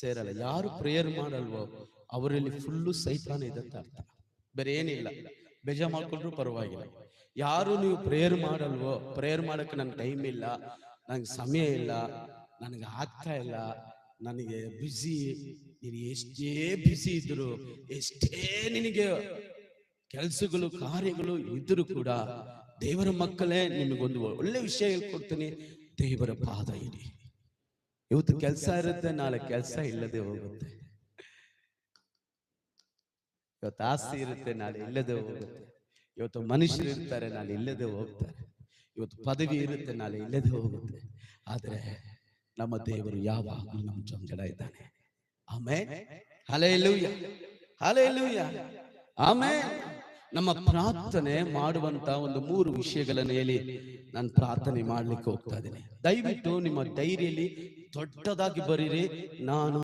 ಸೇರಲ್ಲ. ಯಾರು ಪ್ರೇಯರ್ ಮಾಡಲ್ವೋ ಅವರಲ್ಲಿ ಫುಲ್ಲು ಸೈತಾನ ಇದೆ ಅಂತ ಅರ್ಥ. ಬೇರೆ ಏನಿಲ್ಲ. ಬೇಜ ಮಾಡ್ಕೊಂಡ್ರು ಪರವಾಗಿಲ್ಲ. ಯಾರು ನೀವು ಪ್ರೇಯರ್ ಮಾಡಲ್ವೋ ಪ್ರೇಯರ್ ಮಾಡಕ್ಕೆ ನನ್ಗೆ ಟೈಮ್ ಇಲ್ಲ ನನಗೆ ಸಮಯ ಇಲ್ಲ ನನಗೆ ಆಗ್ತಾ ಇಲ್ಲ ನನಗೆ ಬ್ಯುಸಿ ನೀನು ಎಷ್ಟೇ ಬ್ಯುಸಿ ಇದ್ರು ಎಷ್ಟೇ ನಿನಗೆ ಕೆಲಸಗಳು ಕಾರ್ಯಗಳು ಇದ್ರೂ ಕೂಡ ದೇವರ ಮಕ್ಕಳೇ ನಿಮಗೊಂದು ಒಳ್ಳೆ ವಿಷಯ ಹೇಳ್ಕೊಡ್ತೀನಿ. ದೇವರ ಪಾದ ಇಡಿ ಇವತ್ತು ಕೆಲಸ ಇರುತ್ತೆ ನಾಳೆ ಕೆಲಸ ಇಲ್ಲದೆ ಹೋಗುತ್ತೆ. ಇವತ್ತು ಆಸ್ತಿ ಇರುತ್ತೆ ನಾಳೆ ಇಲ್ಲದೆ ಹೋಗುತ್ತೆ. ಇವತ್ತು ಮನುಷ್ಯರು ಇರ್ತಾರೆ ನಾಳೆ ಇಲ್ಲದೆ ಹೋಗ್ತಾರೆ. ಇವತ್ತು ಪದವಿ ಇರುತ್ತೆ ನಾಳೆ ಇಲ್ಲದೆ ಹೋಗುತ್ತೆ. ಆದ್ರೆ ನಮ್ಮ ದೇವರು ಯಾವಾಗಲೂ ನಮ್ಮ ಜೊಂಜಲ ಇದ್ದಾನೆ. ಆಮೇಲೆ ಹಲೆಯಲ್ಲೂಯ್ಯ ಹಲೆಯಲ್ಲೂಯ್ಯ ಆಮೇ ನಮ್ಮ ಪ್ರಾರ್ಥನೆ ಮಾಡುವಂತ ಒಂದು ಮೂರು ವಿಷಯಗಳನ್ನು ಹೇಳಿ ನಾನು ಪ್ರಾರ್ಥನೆ ಮಾಡ್ಲಿಕ್ಕೆ ಹೋಗ್ತಾ ಇದ್ದೇನೆ. ದಯವಿಟ್ಟು ನಿಮ್ಮ ಡೈರಿಯಲ್ಲಿ ದೊಡ್ಡದಾಗಿ ಬರೀರಿ. ನಾನು